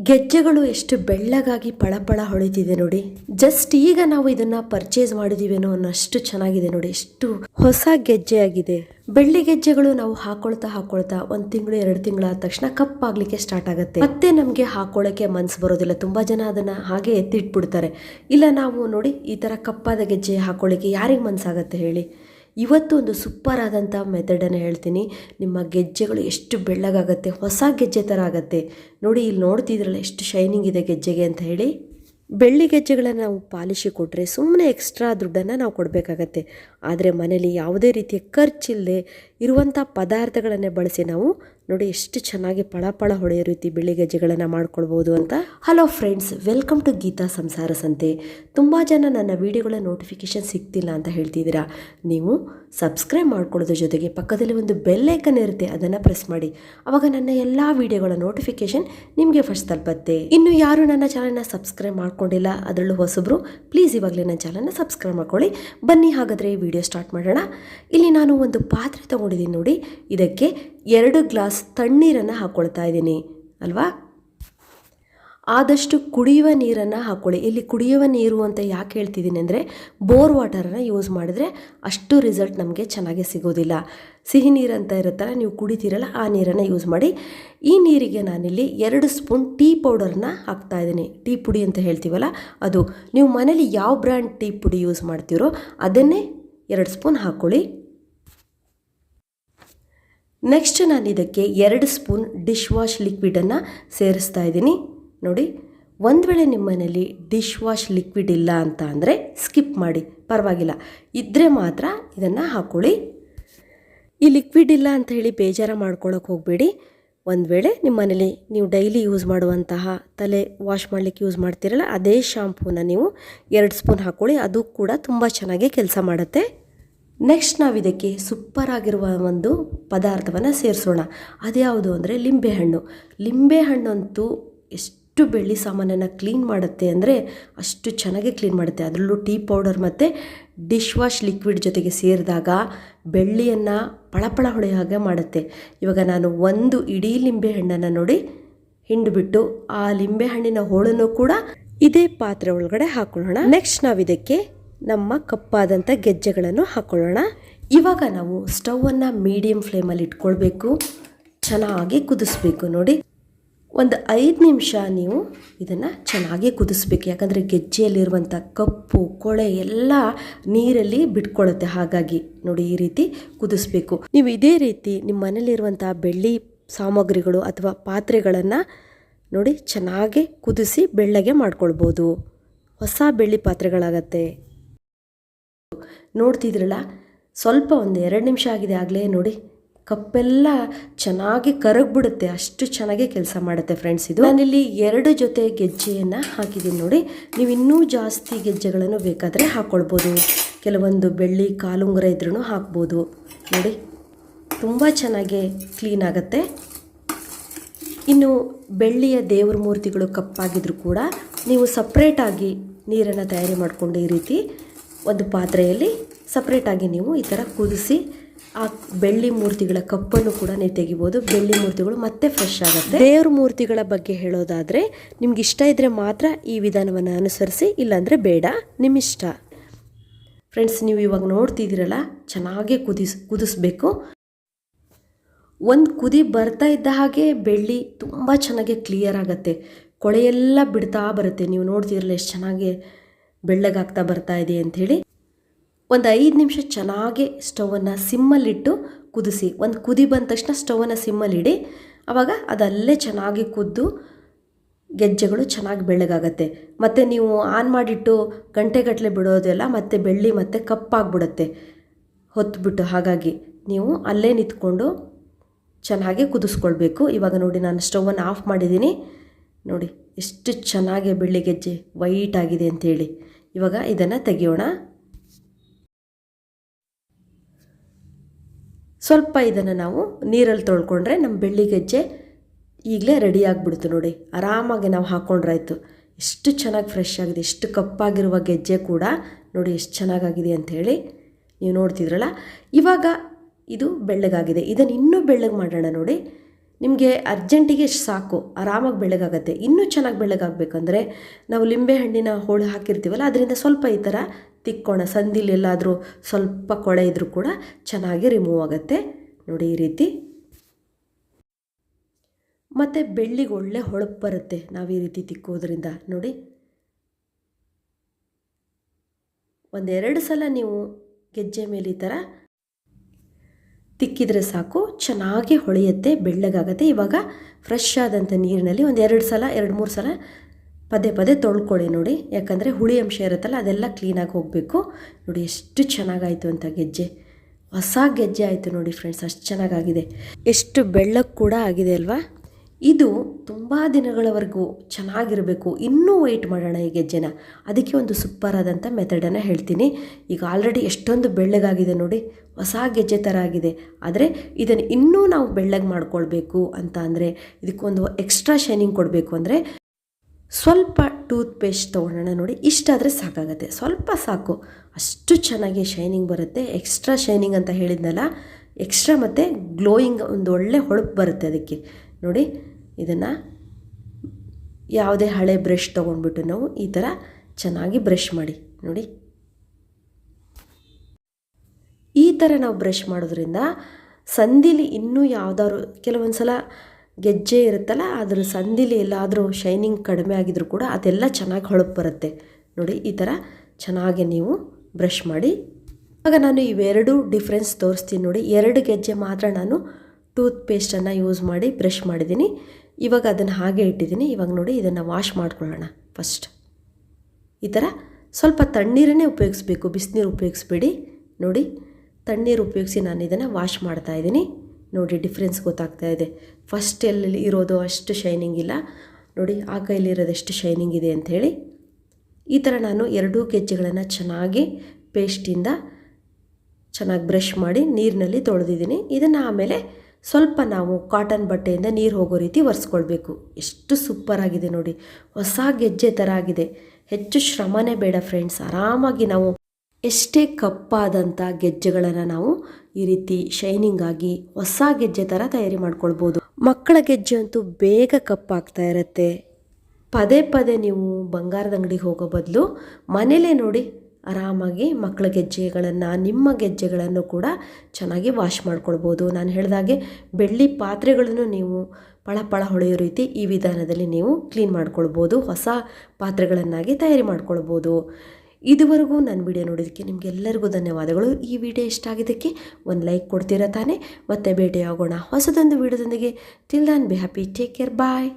ಗೆಜ್ಜೆಗಳು ಎಷ್ಟು ಬೆಳ್ಳಗಾಗಿ ಪಳಪಳ ಹೊಳಿತಿದೆ ನೋಡಿ. ಜಸ್ಟ್ ಈಗ ನಾವು ಇದನ್ನ ಪರ್ಚೇಸ್ ಮಾಡಿದೀವೇನೋ ಅನ್ನೋಷ್ಟು ಚೆನ್ನಾಗಿದೆ ನೋಡಿ. ಎಷ್ಟು ಹೊಸ ಗೆಜ್ಜೆ ಆಗಿದೆ ಬೆಳ್ಳಿ ಗೆಜ್ಜೆಗಳು ನಾವು ಹಾಕೊಳ್ತಾ ಹಾಕೊಳ್ತಾ ಒಂದ್ ತಿಂಗಳು, ಎರಡು ತಿಂಗಳಾದ ತಕ್ಷಣ ಕಪ್ಪಾಗ್ಲಿಕ್ಕೆ ಸ್ಟಾರ್ಟ್ ಆಗುತ್ತೆ. ಮತ್ತೆ ನಮಗೆ ಹಾಕೊಳ್ಳೋಕೆ ಮನ್ಸು ಬರೋದಿಲ್ಲ. ತುಂಬಾ ಜನ ಅದನ್ನ ಹಾಗೆ ಎತ್ತಿಟ್ಬಿಡ್ತಾರೆ. ಇಲ್ಲ ನಾವು ನೋಡಿ ಈ ತರ ಕಪ್ಪಾದ ಗೆಜ್ಜೆ ಹಾಕೊಳ್ಳಿಕ್ಕೆ ಯಾರಿಗೆ ಮನ್ಸಾಗತ್ತೆ ಹೇಳಿ. ಇವತ್ತು ಒಂದು ಸೂಪರ್ ಆದಂಥ ಮೆಥಡನ್ನು ಹೇಳ್ತೀನಿ. ನಿಮ್ಮ ಗೆಜ್ಜೆಗಳು ಎಷ್ಟು ಬೆಳ್ಳಗಾಗತ್ತೆ, ಹೊಸ ಗೆಜ್ಜೆ ಥರ ಆಗುತ್ತೆ. ನೋಡಿ, ಇಲ್ಲಿ ನೋಡ್ತಿದ್ರಲ್ಲ ಎಷ್ಟು ಶೈನಿಂಗ್ ಇದೆ ಗೆಜ್ಜೆಗೆ ಅಂತ ಹೇಳಿ. ಬೆಳ್ಳಿ ಗೆಜ್ಜೆಗಳನ್ನು ನಾವು ಪಾಲಿಶಿ ಕೊಟ್ಟರೆ ಸುಮ್ಮನೆ ಎಕ್ಸ್ಟ್ರಾ ದುಡ್ಡನ್ನು ನಾವು ಕೊಡಬೇಕಾಗತ್ತೆ. ಆದರೆ ಮನೇಲಿ ಯಾವುದೇ ರೀತಿಯ ಖರ್ಚಿಲ್ಲದೆ ಇರುವಂಥ ಪದಾರ್ಥಗಳನ್ನೇ ಬಳಸಿ ನಾವು ನೋಡಿ ಎಷ್ಟು ಚೆನ್ನಾಗಿ ಪಳಪಳ ಹೊಳೆಯೋ ರೀತಿ ಬಿಳಿ ಗೆಜ್ಜೆಗಳನ್ನು ಮಾಡ್ಕೊಳ್ಬೋದು ಅಂತ. Hello friends welcome to Geetha ಸಂಸಾರ ಸಂತೆ ತುಂಬ ಜನ ನನ್ನ ವಿಡಿಯೋಗಳ ನೋಟಿಫಿಕೇಷನ್ ಸಿಗ್ತಿಲ್ಲ ಅಂತ ಹೇಳ್ತಿದ್ದೀರಾ? ನೀವು ಸಬ್ಸ್ಕ್ರೈಬ್ ಮಾಡ್ಕೊಳ್ಳೋದ್ರ ಜೊತೆಗೆ ಪಕ್ಕದಲ್ಲಿ ಒಂದು ಬೆಲ್ಲೈಕನ್ ಇರುತ್ತೆ, ಅದನ್ನು ಪ್ರೆಸ್ ಮಾಡಿ. ಅವಾಗ ನನ್ನ ಎಲ್ಲ ವಿಡಿಯೋಗಳ ನೋಟಿಫಿಕೇಷನ್ ನಿಮಗೆ ಫಸ್ಟ್ ತಲುಪತ್ತೆ. ಇನ್ನು ಯಾರು ನನ್ನ ಚಾನಲ್ನ ಸಬ್ಸ್ಕ್ರೈಬ್ ಮಾಡ್ಕೊಂಡಿಲ್ಲ, ಅದರಲ್ಲೂ ಹೊಸಬ್ರು ಪ್ಲೀಸ್ ಇವಾಗಲೇ ನನ್ನ ಚಾನಲ್ನ ಸಬ್ಸ್ಕ್ರೈಬ್ ಮಾಡ್ಕೊಳ್ಳಿ. ಬನ್ನಿ ಹಾಗಾದರೆ ವಿಡಿಯೋ ಸ್ಟಾರ್ಟ್ ಮಾಡೋಣ. ಇಲ್ಲಿ ನಾನು ಒಂದು ಪಾತ್ರೆ ತೊಗೊಂಡಿದ್ದೀನಿ ನೋಡಿ, ಇದಕ್ಕೆ ಎರಡು ಗ್ಲಾಸ್ ತಣ್ಣೀರನ್ನು ಹಾಕ್ಕೊಳ್ತಾ ಇದ್ದೀನಿ, ಅಲ್ವಾ? ಆದಷ್ಟು ಕುಡಿಯುವ ನೀರನ್ನು ಹಾಕ್ಕೊಳ್ಳಿ ಇಲ್ಲಿ ಕುಡಿಯುವ ನೀರು ಅಂತ ಯಾಕೆ ಹೇಳ್ತಿದ್ದೀನಿ ಅಂದರೆ, ಬೋರ್ ವಾಟರನ್ನು ಯೂಸ್ ಮಾಡಿದ್ರೆ ಅಷ್ಟು ರಿಸಲ್ಟ್ ನಮಗೆ ಚೆನ್ನಾಗಿ ಸಿಗೋದಿಲ್ಲ. ಸಿಹಿ ನೀರು ಅಂತ ಇರುತ್ತಲ್ಲ, ನೀವು ಕುಡಿತೀರಲ್ಲ, ಆ ನೀರನ್ನು ಯೂಸ್ ಮಾಡಿ. ಈ ನೀರಿಗೆ ನಾನಿಲ್ಲಿ ಎರಡು ಸ್ಪೂನ್ ಟೀ ಪೌಡರ್ನ ಹಾಕ್ತಾ ಇದ್ದೀನಿ. ಟೀ ಪುಡಿ ಅಂತ ಹೇಳ್ತೀವಲ್ಲ, ಅದು. ನೀವು ಮನೇಲಿ ಯಾವ ಬ್ರ್ಯಾಂಡ್ ಟೀ ಪುಡಿ ಯೂಸ್ ಮಾಡ್ತೀರೋ ಅದನ್ನೇ ಎರಡು ಸ್ಪೂನ್ ಹಾಕ್ಕೊಳ್ಳಿ ನೆಕ್ಸ್ಟ್ ನಾನು ಇದಕ್ಕೆ ಎರಡು ಸ್ಪೂನ್ ಡಿಶ್ ವಾಶ್ ಲಿಕ್ವಿಡನ್ನು ಸೇರಿಸ್ತಾ ಇದ್ದೀನಿ. ನೋಡಿ, ಒಂದು ವೇಳೆ ನಿಮ್ಮ ಮನೇಲಿ ಡಿಶ್ ವಾಶ್ ಲಿಕ್ವಿಡ್ ಇಲ್ಲ ಅಂತ ಅಂದರೆ ಸ್ಕಿಪ್ ಮಾಡಿ, ಪರವಾಗಿಲ್ಲ. ಇದ್ದರೆ ಮಾತ್ರ ಇದನ್ನು ಹಾಕ್ಕೊಳ್ಳಿ ಈ ಲಿಕ್ವಿಡ್ ಇಲ್ಲ ಅಂತ ಹೇಳಿ ಬೇಜಾರು ಮಾಡ್ಕೊಳ್ಳೋಕೆ ಹೋಗಬೇಡಿ. ಒಂದು ವೇಳೆ ನಿಮ್ಮನೇಲಿ ನೀವು ಡೈಲಿ ಯೂಸ್ ಮಾಡುವಂತಹ ತಲೆ ವಾಶ್ ಮಾಡಲಿಕ್ಕೆ ಯೂಸ್ ಮಾಡ್ತೀರಲ್ಲ, ಅದೇ ಶಾಂಪೂನ ನೀವು ಎರಡು ಸ್ಪೂನ್ ಹಾಕ್ಕೊಳ್ಳಿ ಅದು ಕೂಡ ತುಂಬ ಚೆನ್ನಾಗಿ ಕೆಲಸ ಮಾಡುತ್ತೆ. ನೆಕ್ಸ್ಟ್ ನಾವು ಇದಕ್ಕೆ ಸೂಪರ್ ಆಗಿರುವ ಒಂದು ಪದಾರ್ಥವನ್ನು ಸೇರಿಸೋಣ. ಅದ್ಯಾವುದು ಅಂದರೆ ಲಿಂಬೆಹಣ್ಣು ಲಿಂಬೆಹಣ್ಣಂತೂ ಎಷ್ಟು ಬೆಳ್ಳಿ ಸಾಮಾನನ್ನು ಕ್ಲೀನ್ ಮಾಡುತ್ತೆ ಅಂದರೆ ಅಷ್ಟು ಚೆನ್ನಾಗಿ ಕ್ಲೀನ್ ಮಾಡುತ್ತೆ. ಅದರಲ್ಲೂ ಟೀ ಪೌಡರ್ ಮತ್ತು ಡಿಶ್ ವಾಶ್ ಲಿಕ್ವಿಡ್ ಜೊತೆಗೆ ಸೇರಿದಾಗ ಬೆಳ್ಳಿಯನ್ನು ಪಳಪಳ ಹೊಳೆಯೋ ಹಾಗೆ ಮಾಡುತ್ತೆ. ಇವಾಗ ನಾನು ಒಂದು ಇಡೀ ಲಿಂಬೆಹಣ್ಣನ್ನು ನೋಡಿ ಹಿಂಡುಬಿಟ್ಟು ಆ ಲಿಂಬೆಹಣ್ಣಿನ ಹೋಳನ್ನು ಕೂಡ ಇದೇ ಪಾತ್ರೆ ಒಳಗಡೆ ಹಾಕೊಳ್ಳೋಣ. ನೆಕ್ಸ್ಟ್ ನಾವು ಇದಕ್ಕೆ ನಮ್ಮ ಕಪ್ಪಾದಂಥ ಗೆಜ್ಜೆಗಳನ್ನು ಹಾಕ್ಕೊಳ್ಳೋಣ ಇವಾಗ ನಾವು ಸ್ಟವನ್ನು ಮೀಡಿಯಂ ಫ್ಲೇಮಲ್ಲಿ ಇಟ್ಕೊಳ್ಬೇಕು. ಚೆನ್ನಾಗಿ ಕುದಿಸ್ಬೇಕು ನೋಡಿ. ಒಂದು ಐದು ನಿಮಿಷ ನೀವು ಇದನ್ನು ಚೆನ್ನಾಗಿ ಕುದಿಸ್ಬೇಕು. ಯಾಕಂದರೆ ಗೆಜ್ಜೆಯಲ್ಲಿರುವಂಥ ಕಪ್ಪು, ಕೊಳೆ ಎಲ್ಲ ನೀರಲ್ಲಿ ಬಿಟ್ಕೊಳ್ಳುತ್ತೆ ಹಾಗಾಗಿ ನೋಡಿ ಈ ರೀತಿ ಕುದಿಸ್ಬೇಕು. ನೀವು ಇದೇ ರೀತಿ ನಿಮ್ಮ ಮನೇಲಿರುವಂಥ ಬೆಳ್ಳಿ ಸಾಮಗ್ರಿಗಳು ಅಥವಾ ಪಾತ್ರೆಗಳನ್ನು ನೋಡಿ ಚೆನ್ನಾಗಿ ಕುದಿಸಿ ಬೆಳ್ಳಗೆ ಮಾಡ್ಕೊಳ್ಬೋದು. ಹೊಸ ಬೆಳ್ಳಿ ಪಾತ್ರೆಗಳಾಗತ್ತೆ. ನೋಡ್ತಿದ್ರಲ್ಲ? ಸ್ವಲ್ಪ ಒಂದು ಎರಡು ನಿಮಿಷ ಆಗಿದೆ ಆಗಲೇ ನೋಡಿ. ಕಪ್ಪೆಲ್ಲ ಚೆನ್ನಾಗಿ ಕರಗ್ಬಿಡುತ್ತೆ. ಅಷ್ಟು ಚೆನ್ನಾಗಿ ಕೆಲಸ ಮಾಡುತ್ತೆ ಫ್ರೆಂಡ್ಸ್ ಇದು. ನಾನಿಲ್ಲಿ ಎರಡು ಜೊತೆ ಗೆಜ್ಜೆಯನ್ನು ಹಾಕಿದ್ದೀನಿ ನೋಡಿ. ನೀವು ಇನ್ನೂ ಜಾಸ್ತಿ ಗೆಜ್ಜೆಗಳನ್ನು ಬೇಕಾದರೆ ಹಾಕ್ಕೊಳ್ಬೋದು ಕೆಲವೊಂದು ಬೆಳ್ಳಿ ಕಾಲುಂಗುರ ಇದ್ರೂ ಹಾಕ್ಬೋದು. ನೋಡಿ. ತುಂಬ ಚೆನ್ನಾಗಿ ಕ್ಲೀನ್ ಆಗುತ್ತೆ. ಇನ್ನು ಬೆಳ್ಳಿಯ ದೇವ್ರ ಮೂರ್ತಿಗಳು ಕಪ್ಪಾಗಿದ್ರು ಕೂಡ ನೀವು ಸಪ್ರೇಟಾಗಿ ನೀರನ್ನು ತಯಾರಿ ಮಾಡಿಕೊಂಡು ಈ ರೀತಿ ಒಂದು ಪಾತ್ರೆಯಲ್ಲಿ ಸಪ್ರೇಟಾಗಿ ನೀವು ಈ ಥರ ಕುದಿಸಿ, ಆ ಬೆಳ್ಳಿ ಮೂರ್ತಿಗಳ ಕಪ್ಪನ್ನು ಕೂಡ ನೀವು ತೆಗಿಬೋದು. ಬೆಳ್ಳಿ ಮೂರ್ತಿಗಳು ಮತ್ತೆ ಫ್ರೆಶ್ ಆಗುತ್ತೆ. ದೇವ್ರ ಮೂರ್ತಿಗಳ ಬಗ್ಗೆ ಹೇಳೋದಾದರೆ, ನಿಮ್ಗೆ ಇಷ್ಟ ಇದ್ದರೆ ಮಾತ್ರ ಈ ವಿಧಾನವನ್ನು ಅನುಸರಿಸಿ, ಇಲ್ಲಾಂದರೆ ಬೇಡ ನಿಮ್ಮ ಇಷ್ಟ ಫ್ರೆಂಡ್ಸ್ ನೀವು ಇವಾಗ ನೋಡ್ತಿದ್ದೀರಲ್ಲ, ಚೆನ್ನಾಗೇ ಕುದಿಸ್, ಕುದಿಸ್ಬೇಕು. ಒಂದು ಕುದಿ ಬರ್ತಾ ಇದ್ದ ಹಾಗೆ ಬೆಳ್ಳಿ ತುಂಬ ಚೆನ್ನಾಗಿ ಕ್ಲಿಯರ್ ಆಗುತ್ತೆ. ಕೊಳೆಯೆಲ್ಲ ಬಿಡ್ತಾ ಬರುತ್ತೆ. ನೀವು ನೋಡ್ತಿದ್ರಲ್ಲ ಎಷ್ಟು ಚೆನ್ನಾಗಿ ಬೆಳ್ಳಗಾಗ್ತಾ ಬರ್ತಾ ಇದೆ ಅಂಥೇಳಿ ಒಂದು ಐದು ನಿಮಿಷ ಚೆನ್ನಾಗಿ ಸ್ಟವನ್ನು ಸಿಮ್ಮಲ್ಲಿಟ್ಟು ಕುದಿಸಿ, ಒಂದು ಕುದಿ ಬಂದ ತಕ್ಷಣ ಸ್ಟವನ್ನು ಸಿಮ್ಮಲ್ಲಿಡಿ. ಆವಾಗ ಅದಲ್ಲೇ ಚೆನ್ನಾಗಿ ಕುದ್ದು ಗೆಜ್ಜೆಗಳು ಚೆನ್ನಾಗಿ ಬೆಳ್ಳಗಾಗತ್ತೆ. ಮತ್ತು ನೀವು ಆನ್ ಮಾಡಿಟ್ಟು ಗಂಟೆಗಟ್ಟಲೆ ಬಿಡೋದೆಲ್ಲ ಮತ್ತೆ ಬೆಳ್ಳಿ ಮತ್ತು ಕಪ್ಪಾಗ್ಬಿಡುತ್ತೆ ಹೊತ್ಬಿಟ್ಟು ಹಾಗಾಗಿ ನೀವು ಅಲ್ಲೇ ನಿಂತ್ಕೊಂಡು ಚೆನ್ನಾಗಿ ಕುದಿಸ್ಕೊಳ್ಬೇಕು. ಇವಾಗ ನೋಡಿ ನಾನು ಸ್ಟವನ್ನು ಆಫ್ ಮಾಡಿದ್ದೀನಿ. ನೋಡಿ ಎಷ್ಟು ಚೆನ್ನಾಗಿ ಬೆಳ್ಳಿ ಗೆಜ್ಜೆ ವೈಟ್ ಆಗಿದೆ ಅಂಥೇಳಿ ಇವಾಗ ಇದನ್ನು ತೆಗೆಯೋಣ. ಸ್ವಲ್ಪ ಇದನ್ನು ನಾವು ನೀರಲ್ಲಿ ತೊಳ್ಕೊಂಡ್ರೆ ನಮ್ಮ ಬೆಳ್ಳಿ ಗೆಜ್ಜೆ ಈಗಲೇ ರೆಡಿ ಆಗಿಬಿಡ್ತು ನೋಡಿ. ಆರಾಮಾಗಿ ನಾವು ಹಾಕ್ಕೊಂಡ್ರಾಯ್ತು ಎಷ್ಟು ಚೆನ್ನಾಗಿ ಫ್ರೆಶ್ ಆಗಿದೆ. ಎಷ್ಟು ಕಪ್ಪಾಗಿರುವ ಗೆಜ್ಜೆ ಕೂಡ ನೋಡಿ ಎಷ್ಟು ಚೆನ್ನಾಗಾಗಿದೆ ಅಂಥೇಳಿ ನೀವು ನೋಡ್ತಿದ್ರಲ್ಲ. ಇವಾಗ ಇದು ಬೆಳ್ಳಗಾಗಿದೆ. ಇದನ್ನು ಇನ್ನೂ ಬೆಳ್ಳಗೆ ಮಾಡೋಣ ನೋಡಿ. ನಿಮಗೆ ಅರ್ಜೆಂಟಿಗೆ ಸಾಕು, ಆರಾಮಾಗಿ ಬೆಳಗಾಗತ್ತೆ. ಇನ್ನೂ ಚೆನ್ನಾಗಿ ಬೆಳಗಾಗಬೇಕಂದ್ರೆ ನಾವು ಲಿಂಬೆ ಹಣ್ಣಿನ ಹೋಳು ಹಾಕಿರ್ತೀವಲ್ಲ, ಅದರಿಂದ ಸ್ವಲ್ಪ ಈ ಥರ ತಿಕ್ಕೋಣ. ಸಂದಿಲಿ ಎಲ್ಲಾದರೂ ಸ್ವಲ್ಪ ಕೊಳೆ ಇದ್ದರೂ ಕೂಡ ಚೆನ್ನಾಗಿ ರಿಮೂವ್ ಆಗುತ್ತೆ. ನೋಡಿ ಈ ರೀತಿ. ಮತ್ತು ಬೆಳ್ಳಿಗೆ ಒಳ್ಳೆ ಹೊಳಪು ಬರುತ್ತೆ ನಾವು ಈ ರೀತಿ ತಿಕ್ಕೋದ್ರಿಂದ. ನೋಡಿ. ಒಂದೆರಡು ಸಲ ನೀವು ಗೆಜ್ಜೆ ಮೇಲೆ ಈ ಥರ ತಿಕ್ಕಿದರೆ ಸಾಕು, ಚೆನ್ನಾಗಿ ಹೊಳೆಯುತ್ತೆ, ಬೆಳ್ಳಗಾಗುತ್ತೆ. ಇವಾಗ ಫ್ರೆಶ್ ಆದಂಥ ನೀರಿನಲ್ಲಿ ಒಂದು ಎರಡು ಸಲ, ಎರಡು ಮೂರು ಸಲ ಪದೇ ಪದೇ ತೊಳ್ಕೊಳ್ಳಿ ನೋಡಿ. ಯಾಕಂದರೆ ಹುಳಿ ಅಂಶ ಇರುತ್ತಲ್ಲ, ಅದೆಲ್ಲ ಕ್ಲೀನಾಗಿ ಹೋಗಬೇಕು. ನೋಡಿ ಎಷ್ಟು ಚೆನ್ನಾಗಾಯಿತು ಅಂತ ಗೆಜ್ಜೆ. ಹೊಸ ಗೆಜ್ಜೆ ಆಯಿತು ನೋಡಿ ಫ್ರೆಂಡ್ಸ್ ಅಷ್ಟು ಚೆನ್ನಾಗಾಗಿದೆ. ಎಷ್ಟು ಬೆಳ್ಳಗೆ ಕೂಡ ಆಗಿದೆ ಅಲ್ವಾ? ಇದು ತುಂಬ ದಿನಗಳವರೆಗೂ ಚೆನ್ನಾಗಿರಬೇಕು. ಇನ್ನೂ ವೆಯ್ಟ್ ಮಾಡೋಣ ಈ ಗೆಜ್ಜೆನ ಅದಕ್ಕೆ ಒಂದು ಸೂಪರ್ ಆದಂಥ ಮೆಥಡನ್ನು ಹೇಳ್ತೀನಿ. ಈಗ ಆಲ್ರೆಡಿ ಎಷ್ಟೊಂದು ಬೆಳ್ಳಗಾಗಿದೆ ನೋಡಿ. ಹೊಸ ಗೆಜ್ಜೆ ಥರ ಆಗಿದೆ. ಆದರೆ ಇದನ್ನು ಇನ್ನೂ ನಾವು ಬೆಳ್ಳಗೆ ಮಾಡ್ಕೊಳ್ಬೇಕು ಅಂತ ಅಂದರೆ ಇದಕ್ಕೊಂದು ಎಕ್ಸ್ಟ್ರಾ ಶೈನಿಂಗ್ ಕೊಡಬೇಕು ಅಂದರೆ ಸ್ವಲ್ಪ ಟೂತ್ ಪೇಸ್ಟ್ ನೋಡಿ. ಇಷ್ಟಾದರೆ ಸಾಕಾಗತ್ತೆ. ಸ್ವಲ್ಪ ಸಾಕು. ಅಷ್ಟು ಚೆನ್ನಾಗಿ ಶೈನಿಂಗ್ ಬರುತ್ತೆ. ಎಕ್ಸ್ಟ್ರಾ ಶೈನಿಂಗ್ ಅಂತ ಹೇಳಿದ್ನಲ್ಲ. ಎಕ್ಸ್ಟ್ರಾ ಮತ್ತು ಗ್ಲೋಯಿಂಗ್ ಒಂದು ಒಳ್ಳೆ ಹೊಳಪು ಬರುತ್ತೆ ಅದಕ್ಕೆ. ನೋಡಿ. ಇದನ್ನು ಯಾವುದೇ ಹಳೆ ಬ್ರಷ್ ತೊಗೊಂಡ್ಬಿಟ್ಟು ನಾವು ಈ ಥರ ಚೆನ್ನಾಗಿ ಬ್ರಷ್ ಮಾಡಿ. ನೋಡಿ. ಈ ಥರ ನಾವು ಬ್ರಷ್ ಮಾಡೋದ್ರಿಂದ ಸಂದಿಲಿ ಇನ್ನೂ ಯಾವುದಾದ್ರು ಕೆಲವೊಂದು ಸಲ ಗೆಜ್ಜೆ ಇರುತ್ತಲ್ಲ ಅದರ ಸಂದಿಲಿ ಎಲ್ಲಾದರೂ ಶೈನಿಂಗ್ ಕಡಿಮೆ ಆಗಿದ್ರು ಕೂಡ ಅದೆಲ್ಲ ಚೆನ್ನಾಗಿ ಹೊಳಪು ಬರುತ್ತೆ. ನೋಡಿ, ಈ ಥರ ಚೆನ್ನಾಗಿ ನೀವು ಬ್ರಷ್ ಮಾಡಿ. ಆಗ ನಾನು ಇವೆರಡೂ ಡಿಫ್ರೆನ್ಸ್ ತೋರಿಸ್ತೀನಿ ನೋಡಿ. ಎರಡು ಗೆಜ್ಜೆ ಮಾತ್ರ ನಾನು ಟೂತ್ ಪೇಸ್ಟನ್ನು ಯೂಸ್ ಮಾಡಿ ಬ್ರಷ್ ಮಾಡಿದ್ದೀನಿ. ಇವಾಗ ಅದನ್ನು ಹಾಗೆ ಇಟ್ಟಿದ್ದೀನಿ. ಇವಾಗ ನೋಡಿ ಇದನ್ನು ವಾಶ್ ಮಾಡ್ಕೊಳ್ಳೋಣ ಫಸ್ಟ್ ಈ ಥರ ಸ್ವಲ್ಪ ತಣ್ಣೀರನ್ನೇ ಉಪಯೋಗಿಸ್ಬೇಕು. ಬಿಸಿನೀರು ಉಪಯೋಗಿಸ್ಬೇಡಿ. ನೋಡಿ, ತಣ್ಣೀರು ಉಪಯೋಗಿಸಿ ನಾನು ಇದನ್ನು ವಾಶ್ ಮಾಡ್ತಾ ಇದ್ದೀನಿ. ನೋಡಿ ಡಿಫ್ರೆನ್ಸ್ ಗೊತ್ತಾಗ್ತಾ ಇದೆ. ಫಸ್ಟ್ ಎಲ್ಲಿ ಇರೋದು ಅಷ್ಟು ಶೈನಿಂಗ್ ಇಲ್ಲ. ನೋಡಿ, ಆ ಕೈಲಿರೋದು ಶೈನಿಂಗ್ ಇದೆ ಅಂಥೇಳಿ ಈ ಥರ ನಾನು ಎರಡೂ ಗೆಜ್ಜೆಗಳನ್ನು ಚೆನ್ನಾಗಿ ಪೇಸ್ಟಿಂದ ಚೆನ್ನಾಗಿ ಬ್ರಷ್ ಮಾಡಿ ನೀರಿನಲ್ಲಿ ತೊಳೆದಿದ್ದೀನಿ. ಇದನ್ನು ಆಮೇಲೆ ಸ್ವಲ್ಪ ನಾವು ಕಾಟನ್ ಬಟ್ಟೆಯಿಂದ ನೀರು ಹೋಗೋ ರೀತಿ ಒರೆಸ್ಕೊಳ್ಬೇಕು. ಎಷ್ಟು ಸೂಪರ್ ಆಗಿದೆ ನೋಡಿ. ಹೊಸ ಗೆಜ್ಜೆ ಥರ ಆಗಿದೆ. ಹೆಚ್ಚು ಶ್ರಮನೇ ಬೇಡ ಫ್ರೆಂಡ್ಸ್ ಆರಾಮಾಗಿ ನಾವು ಎಷ್ಟೇ ಕಪ್ಪಾದಂಥ ಗೆಜ್ಜೆಗಳನ್ನು ನಾವು ಈ ರೀತಿ ಶೈನಿಂಗ್ ಆಗಿ ಹೊಸ ಗೆಜ್ಜೆ ಥರ ತಯಾರಿ ಮಾಡ್ಕೊಳ್ಬೋದು. ಮಕ್ಕಳ ಗೆಜ್ಜೆ ಅಂತೂ ಬೇಗ ಕಪ್ಪಾಗ್ತಾ ಇರುತ್ತೆ. ಪದೇ ಪದೇ ನೀವು ಬಂಗಾರದ ಅಂಗಡಿಗೆ ಹೋಗೋ ಬದಲು ಮನೇಲೇ ನೋಡಿ ಆರಾಮಾಗಿ ಮಕ್ಕಳ ಗೆಜ್ಜೆಗಳನ್ನು, ನಿಮ್ಮ ಗೆಜ್ಜೆಗಳನ್ನು ಕೂಡ ಚೆನ್ನಾಗಿ ವಾಶ್ ಮಾಡ್ಕೊಳ್ಬೋದು. ನಾನು ಹೇಳಿದಾಗೆ ಬೆಳ್ಳಿ ಪಾತ್ರೆಗಳನ್ನು ನೀವು ಪಳ ಪಳ ಹೊಳೆಯೋ ರೀತಿ ಈ ವಿಧಾನದಲ್ಲಿ ನೀವು ಕ್ಲೀನ್ ಮಾಡ್ಕೊಳ್ಬೋದು. ಹೊಸ ಪಾತ್ರೆಗಳನ್ನಾಗಿ ತಯಾರಿ ಮಾಡ್ಕೊಳ್ಬೋದು. ಇದುವರೆಗೂ ನನ್ನ ವಿಡಿಯೋ ನೋಡೋದಕ್ಕೆ ನಿಮಗೆಲ್ಲರಿಗೂ ಧನ್ಯವಾದಗಳು. ಈ ವಿಡಿಯೋ ಇಷ್ಟ ಆಗಿದ್ದಕ್ಕೆ ಒಂದು ಲೈಕ್ ಕೊಡ್ತೀರಾ ತಾನೇ? ಮತ್ತೆ ಭೇಟಿಯಾಗೋಣ ಹೊಸದೊಂದು ವಿಡಿಯೋದೊಂದಿಗೆ. Till then be happy take care bye